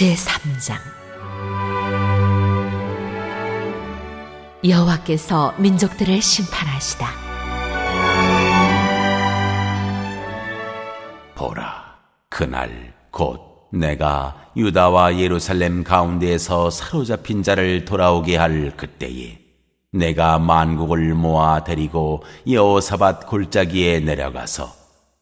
제3장 여호와께서 민족들을 심판하시다. 보라, 그날 곧 내가 유다와 예루살렘 가운데에서 사로잡힌 자를 돌아오게 할 그때에 내가 만국을 모아 데리고 여호사밧 골짜기에 내려가서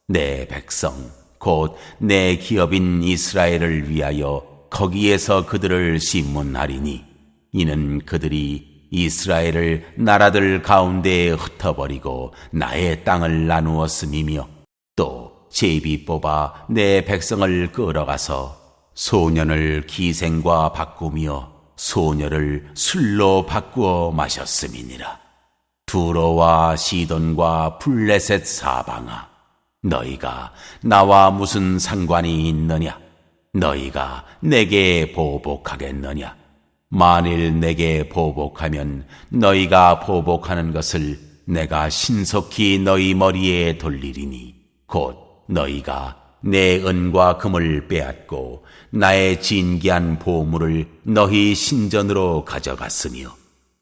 내 백성 곧 내 기업인 이스라엘을 위하여 거기에서 그들을 심문하리니 이는 그들이 이스라엘을 나라들 가운데에 흩어버리고 나의 땅을 나누었음이며 또 제비 뽑아 내 백성을 끌어가서 소년을 기생과 바꾸며 소녀를 술로 바꾸어 마셨음이니라. 두로와 시돈과 블레셋 사방아, 너희가 나와 무슨 상관이 있느냐? 너희가 내게 보복하겠느냐? 만일 내게 보복하면 너희가 보복하는 것을 내가 신속히 너희 머리에 돌리리니 곧 너희가 내 은과 금을 빼앗고 나의 진기한 보물을 너희 신전으로 가져갔으며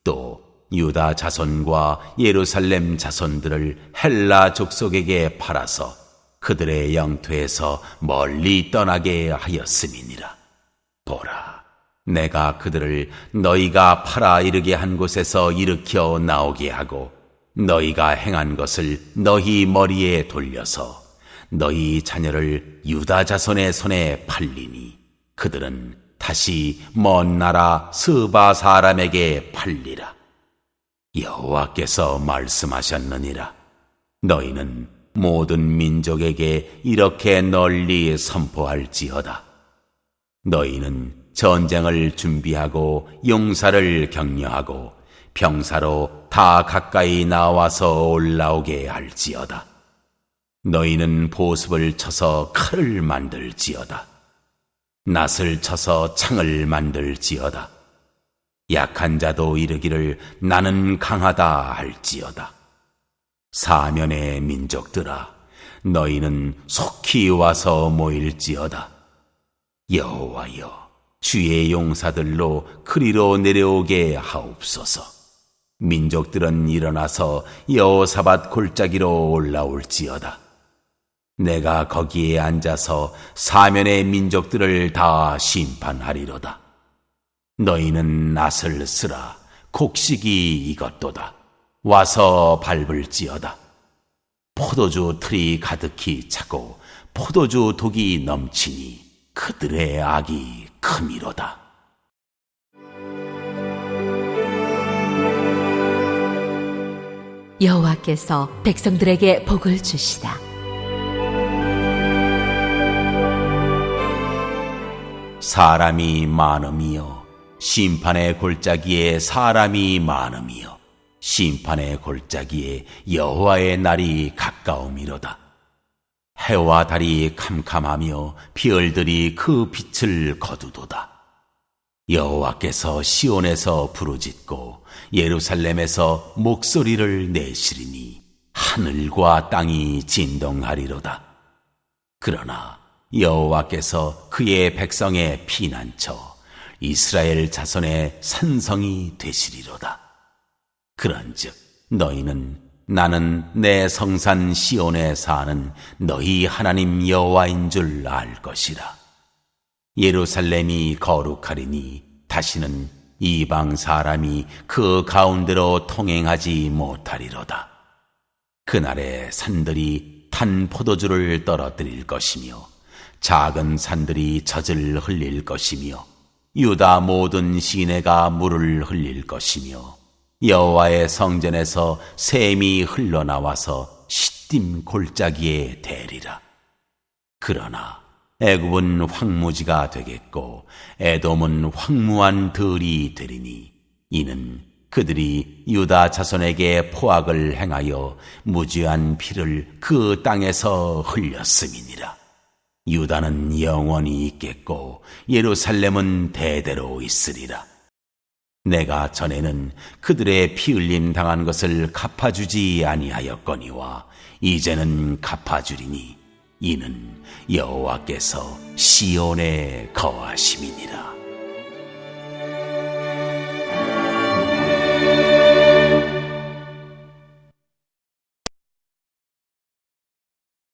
또 유다 자손과 예루살렘 자손들을 헬라 족속에게 팔아서 그들의 영토에서 멀리 떠나게 하였음이니라. 보라, 내가 그들을 너희가 팔아 이르게 한 곳에서 일으켜 나오게 하고 너희가 행한 것을 너희 머리에 돌려서 너희 자녀를 유다 자손의 손에 팔리니 그들은 다시 먼 나라 스바 사람에게 팔리라. 여호와께서 말씀하셨느니라. 너희는 모든 민족에게 이렇게 널리 선포할지어다. 너희는 전쟁을 준비하고 용사를 격려하고 병사로 다 가까이 나와서 올라오게 할지어다. 너희는 보습을 쳐서 칼을 만들지어다. 낫을 쳐서 창을 만들지어다. 약한 자도 이르기를 나는 강하다 할지어다. 사면의 민족들아, 너희는 속히 와서 모일지어다. 여호와여, 주의 용사들로 그리로 내려오게 하옵소서. 민족들은 일어나서 여호사밧 골짜기로 올라올지어다. 내가 거기에 앉아서 사면의 민족들을 다 심판하리로다. 너희는 낫을 쓰라. 곡식이 이것도다. 와서 밟을지어다. 포도주 틀이 가득히 차고 포도주 독이 넘치니 그들의 악이 크미로다. 여호와께서 백성들에게 복을 주시다. 사람이 많음이요. 심판의 골짜기에 사람이 많음이요. 심판의 골짜기에 여호와의 날이 가까움이로다. 해와 달이 캄캄하며 별들이 그 빛을 거두도다. 여호와께서 시온에서 부르짖고 예루살렘에서 목소리를 내시리니 하늘과 땅이 진동하리로다. 그러나 여호와께서 그의 백성의 피난처 이스라엘 자손의 산성이 되시리로다. 그런즉 너희는 나는 내 성산 시온에 사는 너희 하나님 여호와인 줄 알 것이라. 예루살렘이 거룩하리니 다시는 이방 사람이 그 가운데로 통행하지 못하리로다. 그날에 산들이 탄 포도주를 떨어뜨릴 것이며 작은 산들이 젖을 흘릴 것이며 유다 모든 시내가 물을 흘릴 것이며 여호와의 성전에서 샘이 흘러나와서 시딤 골짜기에 대리라. 그러나 애굽은 황무지가 되겠고 에돔은 황무한 들이 되리니 이는 그들이 유다 자손에게 포악을 행하여 무죄한 피를 그 땅에서 흘렸음이니라. 유다는 영원히 있겠고 예루살렘은 대대로 있으리라. 내가 전에는 그들의 피 흘림 당한 것을 갚아주지 아니하였거니와 이제는 갚아주리니 이는 여호와께서 시온에 거하심이니라.